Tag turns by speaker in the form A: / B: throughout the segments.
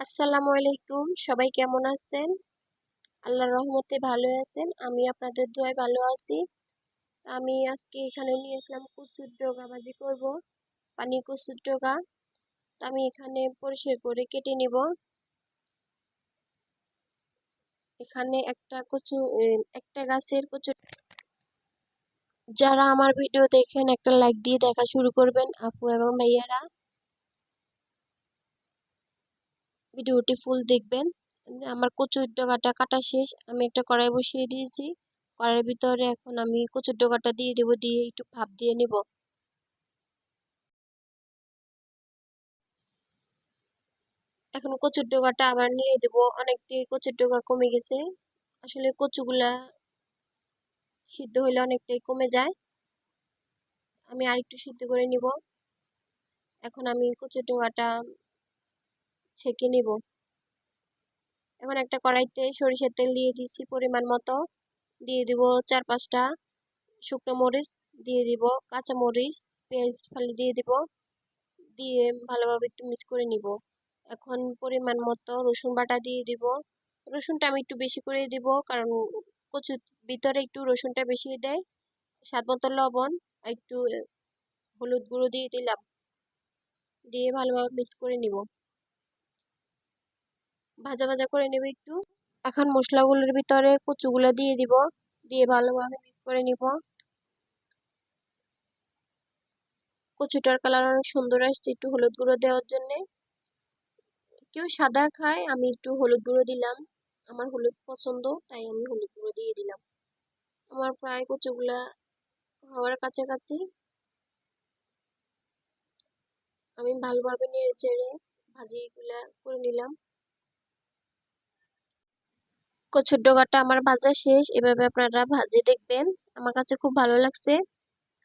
A: আসসালামু আলাইকুম। সবাই কেমন আছেন? আল্লাহর রহমতে ভালো আছেন। আমি আপনাদের দোয়ায় ভালো আছি। আমি আজকে এখানে নিয়ে আসলাম কচুর ডগা ভাজি করব পানি কচুর ডোগা। তা আমি এখানে পরিষ্কার করে কেটে নিব। এখানে একটা কচু একটা গাছের কচু। যারা আমার ভিডিও দেখেন, একটা লাইক দিয়ে দেখা শুরু করবেন, আপু এবং ভাইয়ারা। ভিডিওটি ফুল দেখবেন। আমার কচুর ডগাটা কাটা শেষ, আমি একটা কড়াই বসিয়ে দিয়েছি। কড়াইয়ের ভিতরে এখন আমি কচুর ডগাটা দিয়ে দেবো, দিয়ে একটু ভাপ দিয়ে নেব। এখন কচুর ডগাটা আবার নেড়ে দেব, অনেকটাই কচুর ডগা কমে গেছে। আসলে কচুগুলা সিদ্ধ হলে অনেকটাই কমে যায়। আমি আরেকটু সিদ্ধ করে নিব। এখন আমি কচুর ডগাটা ছেঁকে নিব। এখন একটা কড়াইতে সরিষার তেল দিয়ে দিচ্ছি পরিমাণ মতো। দিয়ে দিব চার পাঁচটা শুকনো মরিচ, দিয়ে দিব কাঁচা মরিচ, পেঁয়াজ ফালি দিয়ে দিব। দিয়ে ভালোভাবে একটু মিক্স করে নিব। এখন পরিমাণ মতো রসুন বাটা দিয়ে দিব। রসুনটা আমি একটু বেশি করে দিব কারণ কচুর ভিতরে একটু রসুনটা বেশি দেয়। স্বাদ মতো লবণ একটু হলুদ গুঁড়ো দিয়ে দিলাম। দিয়ে ভালোভাবে মিক্স করে নিব। ভাজা ভাজা করে নেব একটু। এখন মশলাগুলোর ভিতরে কচুগুলো দিয়ে দিব, দিয়ে ভালোভাবে মিক্স করে নিব। কচুটার কালার অনেক সুন্দর আসছে একটু হলুদ গুঁড়ো দেওয়ার জন্যে। কেউ সাদা খায়, আমি একটু হলুদ গুঁড়ো দিলাম। আমার হলুদ পছন্দ, তাই আমি হলুদ গুঁড়ো দিয়ে দিলাম। আমার প্রায় কচুগুলা হওয়ার কাছাকাছি। আমি ভালোভাবে নেড়ে চেড়ে ভাজিগুলা করে নিলাম। কচুর ডগাটা আমার ভাজা শেষ। এভাবে আপনারা ভাজে দেখবেন। আমার কাছে খুব ভালো লাগছে।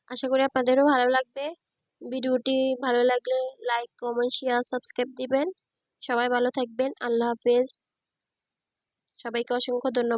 A: আশা করি আপনাদেরও ভালো লাগবে। ভিডিওটি ভালো লাগলে লাইক, কমেন্ট, শেয়ার, সাবস্ক্রাইব দিবেন। সবাই ভালো থাকবেন। আল্লাহ হাফেজ। সবাইকে অসংখ্য ধন্যবাদ।